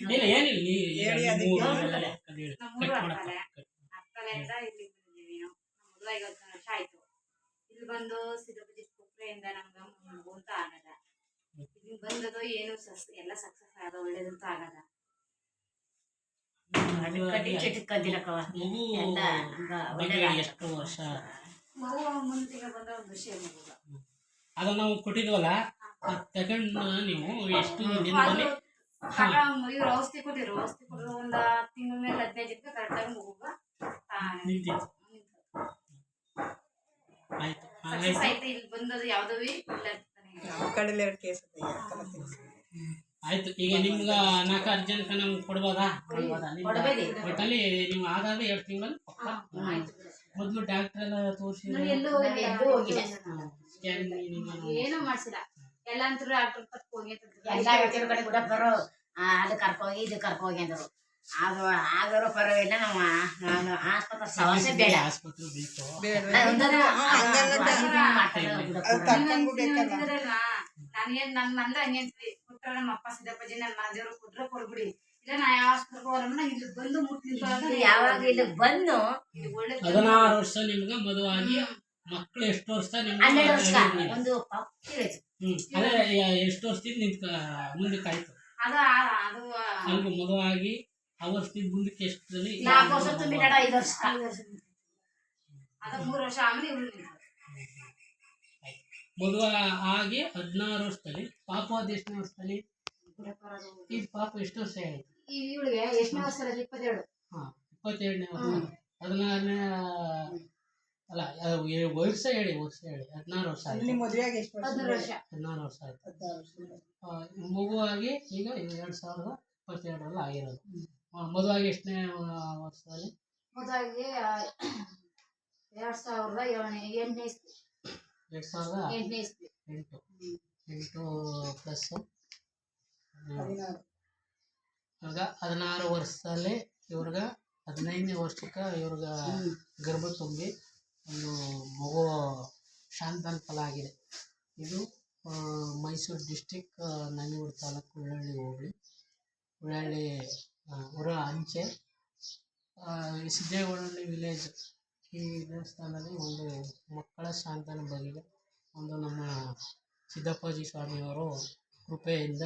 ಇಲ್ಲ ಏನಿಲ್ಲ ನೀ ಈಗ ಹೇಳಿ ನಿಮ್ಮ ಅದಕ್ಕೆ ಊರು ಹೇಳ್ಬೇಕಲ್ಲ. ಎಲ್ಲ ಅದು ಕಟ್ ಮಾಡಪ್ಪ, ಅಕ್ಕಲೆ. ಕಟ್. ಇಲ್ಲಿ ಬಂದಿದ್ದೀವಿ ನಾವು. ನಮ್ದು ಐವತ್ತು ವರ್ಷ ಆಯ್ತು. ಇಲ್ಲಿ ಬಂದು ಸಿದ್ದಪತಿ ಕುಕ್ರೆಯಿಂದ ನಮ್ಗೆ ಮಗು ಅಂತ ಆಗದ. ಇಲ್ಲಿ ಬಂದದು ಏನು ಸಸ್ ಎಲ್ಲ ಸಕ್ಸಸ್ ಒಳ್ಳೇದಂತ ಆಗದ. ಅದು ಕಟ್ಟಿ ಚಿಟ್ಕಂದಿಲ್ಲಕವ ಮಗು ಎಲ್ಲ ಹಂಗ ಬಗ್ಗೆ ಒಳ್ಳೇದಾಗ್ತದೆ. ಎಷ್ಟು ವರ್ಷ? ಮಗು ಮುಂದಿಗೆ ಬಂದ ಒಂದು ವಿಷಯ ಮಗುಗ ಅದು ನಾವು ಕೊಟ್ಟಿದ್ವಲ್ಲ ಅದ್ ತಗೊಂಡು ನೀವು ಎಷ್ಟು ದಿನದಲ್ಲಿ ಇವ್ರು ಔಷಧಿ ಕೊಟ್ಟಿರು ಔಷಧಿ ಕೊಟ್ಟರು ಒಂದ ತಿಂಗಳ ಮೇಲೆ ಹದಿನೈದು ದಿನಕ್ಕೆ ಕರೆಕ್ಟಾಗಿ ಮಗುಗ ಸಕ್ಸಸ್ ಆಯ್ತು. ಇಲ್ಲಿ ಬಂದದು ಎರಡು ಕೇಸ್ ಆಯ್ತು. ಈಗ ನಿಮ್ಗ ನಾಲ್ಕಾರು ಜನಕ್ಕೆ ನಮ್ಗೆ ಕೊಡ್ಬೋದಾ? ಕೊಡ್ಬೇಡಿ. ಒಟ್ಟಲ್ಲಿ ನೀವು ಆಗಾಗ ಎರಡು ತಿಂಗಳು ಆಯ್ತು. ಮೊದಲು ಡಾಕ್ಟರ್ ಎಲ್ಲ ತೋರಿಸಿ ನಾನು ಎಲ್ಲೂ ನಾನು ಸ್ಕ್ಯಾನ್ ಏನೂ ಮಾಡ್ಸಿಲ್ಲ. ಎಲ್ಲ ಅಂತೂ ಡಾಕ್ಟರ್ ಹೋಗಿ ಎಲ್ಲ ಕಡೆ ಕೂಡ ಬರೋ ಅದು ಕರ್ಕೋಗಿ ಇದು ಕರ್ಕೋಗಿ ಅಂದರು. ಅದು ಆದರೂ ಪರವಾಗಿಲ್ಲ ನಾವು ನಾನು ಆಸ್ಪತ್ರೆ ಸಮಸ್ಯೆ ಬೇಡ. ಬೇಡ. ನಾನು ಮಂದ ಹಂಗೆ ಕೊಟ್ರ ನಮ್ಮ ಅಪ್ಪ ಸಿದ್ದಪ್ಪಾಜಿ ನನ್ನ ಮನೆದೇವ್ರು ಕೊಟ್ರ ಕೊಡ್ಬಿಡಿ. ಇಲ್ಲ ನಾ ಯಾವ ಆಸ್ಪತ್ರೆಗೆ ಹೋಗಲ್ಲ ಇಲ್ಲಿ ಬಂದು ಮುಟ್ಟಿ ಯಾವಾಗ ಇಲ್ಲಿ ಬಂದು ಒಳ್ಳೆ ಹದಿನಾರು ವರ್ಷ ನಿಮ್ಗೆ ಮದುವಾಗಿ ಮಕ್ಕಳು ಎಷ್ಟು ವರ್ಷ ನಿಮ್ಗೆ ಒಂದು ಎಷ್ಟು ವರ್ಷದಿಂದ ನಿಂತ್ಕ ಮುಂದಕ್ಕೆ ಆಯ್ತು ಅದ ಅದು ನಮ್ಗೆ ಮದುವಾಗಿ ವರ್ಷದಿಂದ ಮುಂದಕ್ಕೆ ಎಷ್ಟು ನಾಲ್ಕು ವರ್ಷ ತುಂಬಿ ಐದು ವರ್ಷ ಅದ ಮೂರು ವರ್ಷ ಆಮೇಲೆ. ಮದುವೆ ಆಗಿ ಹದಿನಾರು ವರ್ಷದಲ್ಲಿ ಪಾಪ ಎಷ್ಟನೇ ವರ್ಷದಲ್ಲಿ? ಇದು ಪಾಪ ಎಷ್ಟು ವರ್ಷ ಆಯ್ತು? ಇವಳಿಗೆ ಎಷ್ಟನೇ ವರ್ಷ ಇಪ್ಪತ್ತೇಳು ಹಾ ಇಪ್ಪತ್ತೆರಡನೇ ವರ್ಷ. ಹದಿನಾರನೇ ಅಲ್ಲ ವರ್ಷ ಹೇಳಿ ವರ್ಷ ಹೇಳಿ ಹದಿನಾರು ವರ್ಷ ಆಯ್ತು. ಮದುವೆಯಾಗಿ ಎಷ್ಟು ವರ್ಷ? ಹದಿನಾರು ವರ್ಷ. ಹದಿನಾರು ವರ್ಷ ಆಯ್ತು. ಹದಿನಾರು ವರ್ಷ. ಆ, ಮಗುವಾಗಿ ಈಗ ಎರಡು ಸಾವಿರದ ಇಪ್ಪತ್ತೆರಡರಲ್ಲಿ ಆಗಿರೋದು. ಮದುವಾಗಿ ಎಷ್ಟನೇ ವರ್ಷದಲ್ಲಿ? ಮದುವಾಗಿ ಎರಡು ಸಾವಿರದ ಏಳನೇ ಎಂಟನೇ ಇಸ್ವಿ. ಎರಡು ಸಾವಿರದ ಎಂಟನೇ ಇಸ್ವಿ. ಎಂಟು. ಎಂಟು ಪ್ಲಸ್ ಇವಾಗ ಹದಿನಾರು. ವರ್ಷದಲ್ಲಿ ಇವ್ರಿಗ ಹದಿನೈದನೇ ವರ್ಷಕ್ಕೆ ಇವ್ರಿಗ ಗರ್ಭ ತುಂಬಿ ಒಂದು ಮಗು ಶಾಂತನ ಫಲ ಆಗಿದೆ ಇದು ಮೈಸೂರು ಡಿಸ್ಟಿಕ್ ನಂಜನಗೂಡು ತಾಲೂಕು ಉಳ್ಳಳ್ಳಿ ಹೋಬಳಿ. ಉಳ್ಳಳ್ಳಿ ಹೊರ ಅಂಚೆ. ಆ, ವಿಲೇಜ್ ಈ ದೇವಸ್ಥಾನದಲ್ಲಿ ಒಂದು ಮಕ್ಕಳ ಶಾಂತನ ಬಗೆಗೆ ಒಂದು ನಮ್ಮ ಸಿದ್ದಪ್ಪಾಜಿ ಸ್ವಾಮಿಯವರು ಕೃಪೆಯಿಂದ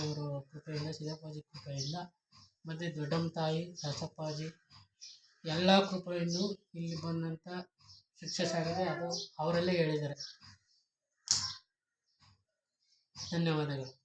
ಅವರು ಕೃಪೆಯಿಂದ ಸಿದ್ದಪ್ಪಾಜಿ ಕೃಪೆಯಿಂದ ಮತ್ತು ದೊಡ್ಡಮ್ಮ ತಾಯಿ ದಾಸಪ್ಪಾಜಿ ಎಲ್ಲ ಕೃಪೆಯಿಂದ ಇಲ್ಲಿ ಬಂದಂಥ ಸಕ್ಸಸ್ ಆಗಿದೆ ಅದು ಅವರಲ್ಲೇ ಹೇಳಿದ್ದಾರೆ. ಧನ್ಯವಾದಗಳು.